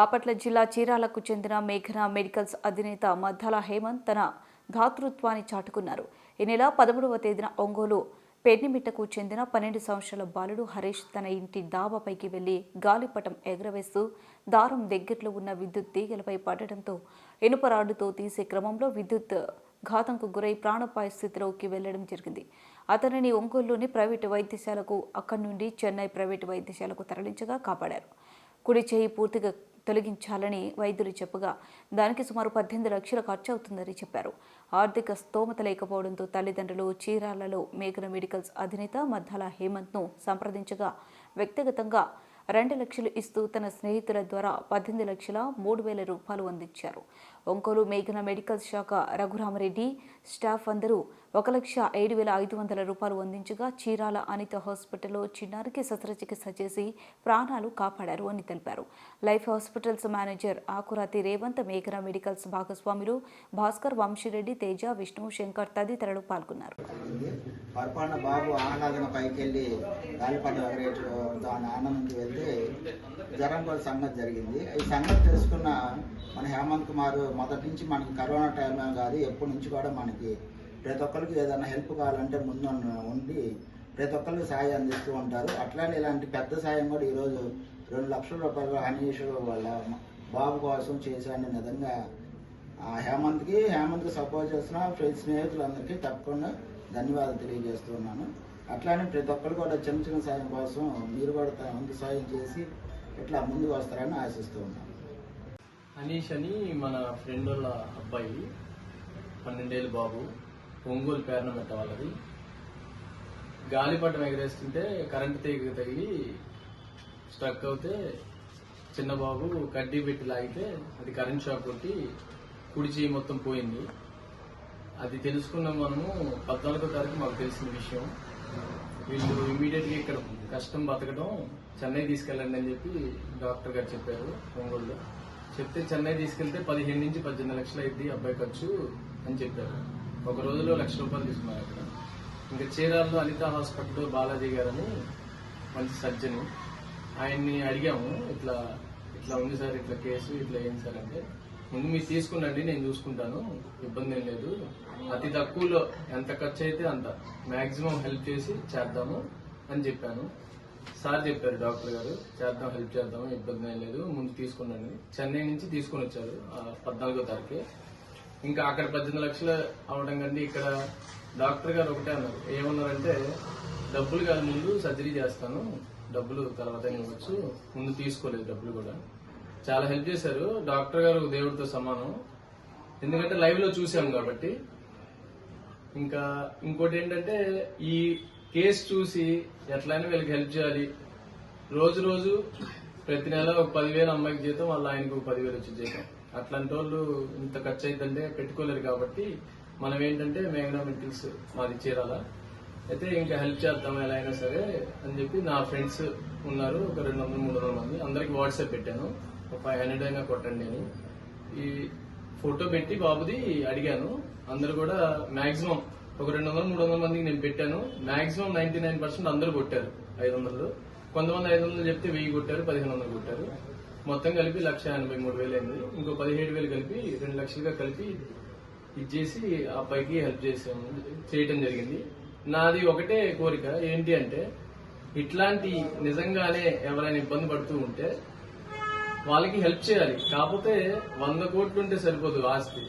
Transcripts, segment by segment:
బాపట్ల జిల్లా చీరాలకు చెందిన మేఘన మెడికల్స్ అధినేత మద్దాల హేమంత్ తన ధాతృత్వాన్ని చాటుకున్నారు. ఈ నెల పదమూడవ తేదీన ఒంగోలు పెన్నిమిట్టకు చెందిన పన్నెండు సంవత్సరాల బాలుడు హరీష్ తన ఇంటి దాబాపైకి వెళ్ళి గాలిపటం ఎగరవేస్తూ దారం దగ్గరలో ఉన్న విద్యుత్ తీగలపై పడడంతో ఇనుపరాడుతో తీసే క్రమంలో విద్యుత్ ఘాతంకు గురై ప్రాణపాయ స్థితిలోకి వెళ్ళడం జరిగింది. అతనిని ఒంగోలులోని ప్రైవేటు వైద్యశాలకు అక్కడి నుండి చెన్నై ప్రైవేటు వైద్యశాలకు తరలించగా కాపాడారు. కుడి చేయి పూర్తిగా తొలగించాలని వైద్యులు చెప్పగా దానికి సుమారు పద్దెనిమిది లక్షలు ఖర్చు అవుతుందని చెప్పారు. ఆర్థిక స్తోమత లేకపోవడంతో తల్లిదండ్రులు చీరాలలో మేఘన మెడికల్స్ అధినేత మద్దాల హేమంత్ను సంప్రదించగా వ్యక్తిగతంగా రెండు లక్షలు ఇస్తూ తన స్నేహితుల ద్వారా పద్దెనిమిది లక్షల మూడు వేల రూపాయలు అందించారు. ఒంగోలు మేఘన మెడికల్ శాఖ రఘురామరెడ్డి స్టాఫ్ అందరూ ఒక లక్ష ఏడు వేల ఐదు వందల రూపాయలు అందించగా చీరాల అనిత హాస్పిటల్లో చిన్నారికి శస్త్రచికిత్స చేసి ప్రాణాలు కాపాడారు అని తెలిపారు. Life hospitals manager Akurathi Revanth మేఘన మెడికల్స్ భాగస్వాములు భాస్కర్ వంశీరెడ్డి తేజ విష్ణు శంకర్ తదితరులు పాల్గొన్నారు. జరిగింది బాబు ఆహ్లాదన దాని ఆనందంకి వెళ్తే సంగతి జరిగింది. ఈ సంగతి తెలుసుకున్న మన హేమంత్ కుమార్ మొదటి నుంచి మనకి కరోనా టైమే కాదు ఎప్పటి నుంచి కూడా మనకి ప్రతి ఒక్కరికి ఏదైనా హెల్ప్ కావాలంటే ముందు ఉండి ప్రతి ఒక్కరికి సాయం అందిస్తూ ఉంటారు. అట్లానే ఇలాంటి పెద్ద సాయం కూడా ఈరోజు రెండు లక్షల రూపాయలు హనీష్ వాళ్ళ బాబు కోసం చేశాను నిజంగా ఆ హేమంత్కి హేమంత్కి సపోర్ట్ చేసిన ఫ్రెండ్స్ స్నేహితులందరికీ తప్పకుండా ధన్యవాదాలు తెలియజేస్తున్నాను అట్లానే ప్రతి ఒక్కరు కూడా చిన్న చిన్న సాయం కోసం మీరు కూడా ముందు వంతు సాయం చేసి ఇట్లా ముందుకు వస్తారని ఆశిస్తూ ఉన్నాను. అనీష్ అని మన ఫ్రెండ్ వాళ్ళ అబ్బాయి పన్నెండేళ్ళు బాబు ఒంగోలు పేరున పెట్ట వాళ్ళది. గాలిపటం ఎగరేస్తుంటే కరెంట్ తీగ తగిలి స్ట్రక్ అవుతే చిన్న బాబు కడ్డీ పెట్టి లాగితే అది కరెంట్ షాక్ కొట్టి కుడిచి మొత్తం పోయింది. అది తెలుసుకున్న మనము పద్నాలుగో తారీఖు మాకు తెలిసిన విషయం. వీళ్ళు ఇమీడియట్గా ఇక్కడ కష్టం బతకడం చెన్నై తీసుకెళ్ళండి అని చెప్పి డాక్టర్ గారు చెప్పారు ఒంగోలులో. చెప్తే చెన్నై తీసుకెళ్తే పదిహేను నుంచి పద్దెనిమిది లక్షలు అయింది అబ్బాయి ఖర్చు అని చెప్పారు. ఒక రోజులో లక్ష రూపాయలు తీసుకున్నారు అక్కడ. ఇంకా చీరాల్లో అనిత హాస్పిటల్ బాలాజీ గారని మంచి సర్జన్. ఆయన్ని అడిగాము ఇట్లా ఇట్లా ఉంది సార్ ఇట్లా కేసు ఇట్లా ఏంటి సార్ అంటే ముందు మీరు తీసుకునండి నేను చూసుకుంటాను ఇబ్బంది ఏం లేదు. అతి తక్కువలో ఎంత ఖర్చు అయితే అంత. మాక్సిమం హెల్ప్ చేసి చేద్దాము అని చెప్పాను. సార్ చెప్పారు డాక్టర్ గారు. చేద్దాం హెల్ప్ చేద్దాం ఇబ్బంది ఏం లేదు. ముందు తీసుకున్నాను. చెన్నై నుంచి తీసుకొని వచ్చారు పద్నాలుగో తారీఖు. ఇంకా అక్కడ పద్దెనిమిది లక్షలు అవడం కంటే ఇక్కడ డాక్టర్ గారు ఒకటే అన్నారు. ఏమన్నారంటే డబ్బులు కాదు ముందు సర్జరీ చేస్తాను. డబ్బులు తర్వాత ఇవ్వచ్చు. ముందు తీసుకోలేదు డబ్బులు కూడా. చాలా హెల్ప్ చేశారు. డాక్టర్ గారు దేవుడితో సమానం. ఎందుకంటే లైవ్లో చూసాం కాబట్టి. ఇంకా ఇంకోటి ఏంటంటే ఈ కేసు చూసి ఎట్లయినా వీళ్ళకి హెల్ప్ చేయాలి. రోజు రోజు ప్రతి నెల ఒక పదివేలు అమ్మాయికి జీతం వాళ్ళ ఆయనకు పదివేలు వచ్చి జీతం. అట్లాంటి వాళ్ళు ఇంత ఖర్చు అయిందంటే పెట్టుకోలేరు కాబట్టి మనం ఏంటంటే మేఘనా మెడికల్స్ మాది చీరాల. అయితే ఇంకా హెల్ప్ చేద్దాం ఎలా అయినా సరే అని చెప్పి నా ఫ్రెండ్స్ ఉన్నారు ఒక రెండు వందల మూడు వందల మంది. అందరికి వాట్సాప్ పెట్టాను. ఒక ఫైవ్ హండ్రెడ్ అయినా కొట్టండి అని. ఈ ఫోటో పెట్టి బాబుది అడిగాను. అందరు కూడా మాక్సిమం ఒక రెండు వందల మూడు వందల మందికి నేను పెట్టాను. మాక్సిమం నైన్టీ నైన్ పర్సెంట్ అందరూ కొట్టారు ఐదు వందలు. కొంతమంది ఐదు వందలు చెప్తే వెయ్యి కొట్టారు పదిహేను వందలు కొట్టారు. మొత్తం కలిపి లక్ష ఎనభై మూడు వేలు అయింది. ఇంకో పదిహేడు వేలు కలిపి రెండు లక్షలుగా కలిపి ఇచ్చేసి ఆ అబ్బాయికి హెల్ప్ చేసాము చేయటం జరిగింది. నాది ఒకటే కోరిక ఏంటి అంటే ఇట్లాంటి నిజంగానే ఎవరైనా ఇబ్బంది పడుతూ ఉంటే వాళ్ళకి హెల్ప్ చేయాలి. కాకపోతే వంద కోట్లు ఉంటే సరిపోదు ఆస్తి.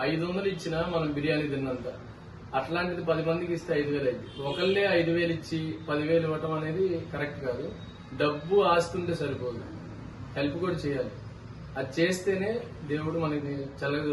ఐదు వందలు ఇచ్చినా మనం బిర్యానీ తిన్నంత. అట్లాంటిది పది మందికి ఇస్తే ఐదు వేలు అయింది. ఒకళ్ళే ఐదు వేలు ఇచ్చి పదివేలు ఇవ్వటం అనేది కరెక్ట్ కాదు. డబ్బు ఆస్తుంటే సరిపోదు. హెల్ప్ కూడా చేయాలి. అది చేస్తేనే దేవుడు మనకి చల్లగా